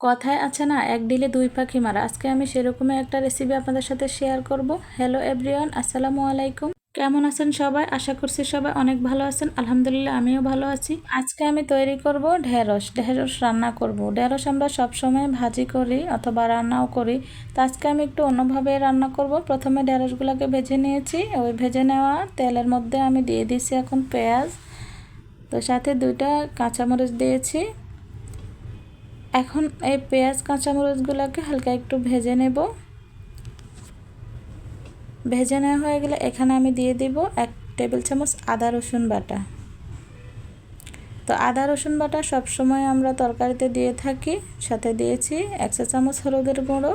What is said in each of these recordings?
কথায় আছে না, এক ডিলে দুই পাখি মারা। আজকে আমি সেরকমই একটা রেসিপি আপনাদের সাথে শেয়ার করব। হ্যালো এভরিওয়ান আসসালামু আলাইকুম। কেমন আছেন সবাই? আশা করছি সবাই অনেক ভালো আছেন। আলহামদুলিল্লাহ আমিও ভালো আছি। আজকে আমি তৈরি করব ঢেঁড়স। ঢেঁড়স রান্না করব। ঢেঁড়স আমরা সবসময় ভাজি করি অথবা রান্নাও করি। তো আজকে আমি একটু অন্যভাবে রান্না করব। প্রথমে ঢেঁড়সগুলোকে ভেজে নিয়েছি। ওই ভেজে নেওয়া তেলের মধ্যে আমি দিয়ে দিয়েছি এখন পেঁয়াজ। তো সাথে দুইটা কাঁচামরিচ দিয়েছি। এখন এই পেঁয়াজ, কাঁচামরিচগুলোকে হালকা একটু ভেজে নেব। ভেজে নেওয়া হয়ে গেলে এখানে আমি দিয়ে দিব এক টেবিল চামচ আদা, রসুন বাটা। তো আদা, রসুন বাটা সবসময় আমরা তরকারিতে দিয়ে থাকি। সাথে দিয়েছি একশো চামচ হলুদের গুঁড়ো,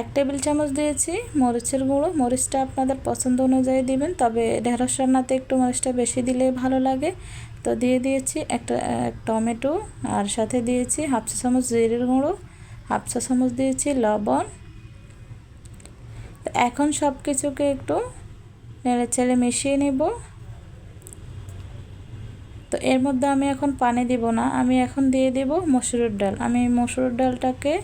এক টেবিল চামচ দিয়েছি মরিচের গুঁড়ো। মরিচটা আপনাদের পছন্দ অনুযায়ী দিবেন, তবে ঢেঁড়স রান্নাতে একটু মরিচটা বেশি দিলে ভালো লাগে। তো দিয়ে দিয়েছি, একটা টমেটো, আর সাথে দিয়েছি হাফ চা চামচ জিরের গুঁড়ো, হাফ চা চামচ দিয়েছি লবণ। এখন সব কিছুকে একটু নেড়ে চেড়ে মিশিয়ে নেব। তো এর মধ্যে আমি এখন পানি দিব না, আমি এখন দিয়ে দেব মসুরের ডাল। আমি মসুরের ডালটাকে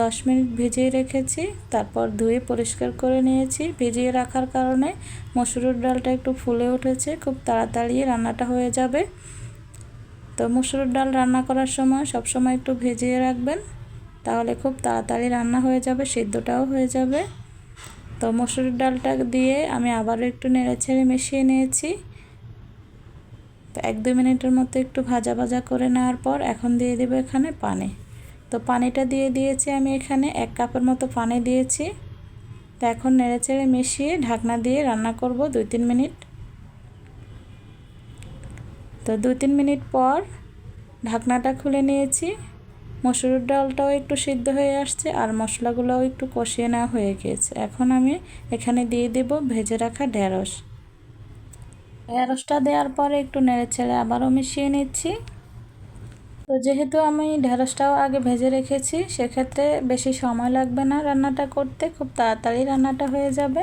দশ মিনিট ভিজিয়ে রেখেছি, তারপর ধুয়ে পরিষ্কার করে নিয়েছি। ভিজিয়ে রাখার কারণে মসুরের ডালটা একটু ফুলে উঠেছে, খুব তাড়াতাড়ি রান্নাটা হয়ে যাবে। তো মসুরের ডাল রান্না করার সময় সব সময় একটু ভিজিয়ে রাখবেন, তাহলে খুব তাড়াতাড়ি রান্না হয়ে যাবে, সিদ্ধটাও হয়ে যাবে। তো মসুরের ডালটা দিয়ে আমি আবারও একটু নেড়ে ছেড়ে মিশিয়ে নিয়েছি। তো এক দুই মিনিটের মতো একটু ভাজা ভাজা করে নেওয়ার পর এখন দিয়ে দেবো এখানে পানি। তো পানিটা দিয়ে দিয়েছি আমি এখানে এক কাপের মতো পানি দিয়েছি। তো এখন নেড়ে চেড়ে মিশিয়ে ঢাকনা দিয়ে রান্না করব দুই তিন মিনিট। তো দুই তিন মিনিট পর ঢাকনাটা খুলে নিয়েছি। মসুরের ডালটাও একটু সিদ্ধ হয়ে আসছে আর মশলাগুলোও একটু কষিয়ে নেওয়া হয়ে গিয়েছে। এখন আমি এখানে দিয়ে দেব ভেজে রাখা ঢেঁড়স। ঢেঁড়সটা দেওয়ার পরে একটু নেড়ে ছেড়ে আবারও মিশিয়ে নিচ্ছি। তো যেহেতু আমি ঢেঁড়সটাও আগে ভেজে রেখেছি, সেক্ষেত্রে বেশি সময় লাগবে না রান্নাটা করতে, খুব তাড়াতাড়ি রান্নাটা হয়ে যাবে।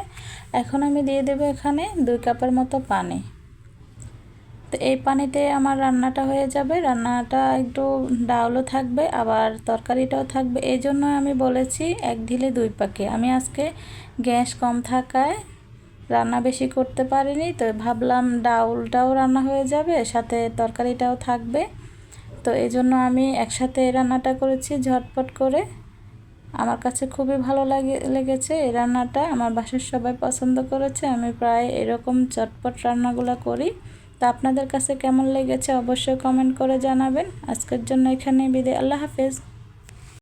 এখন আমি দিয়ে দেবো এখানে দুই কাপের মতো পানি। তো এই পানিতে আমার রান্নাটা হয়ে যাবে। রান্নাটা একটু ডাউলও থাকবে, আবার তরকারিটাও থাকবে। এই জন্য আমি বলেছি এক ঢিলে দুই পাখি আমি আজকে গ্যাস কম থাকায় রান্না বেশি করতে পারিনি, তো ভাবলাম ডাউলটাও রান্না হয়ে যাবে, সাথে তরকারিটাও থাকবে। তো এই জন্য আমি একসাথে এই রান্নাটা করেছি ঝটপট করে। আমার কাছে খুবই ভালো লাগে, লেগেছে এই রান্নাটা, আমার বাসার সবাই পছন্দ করেছে, আমি প্রায় এরকম চটপট রান্নাগুলো করি। তো আপনাদের কাছে কেমন লেগেছে অবশ্যই কমেন্ট করে জানাবেন। আজকের জন্য এখানে বিদে আল্লাহ হাফেজ।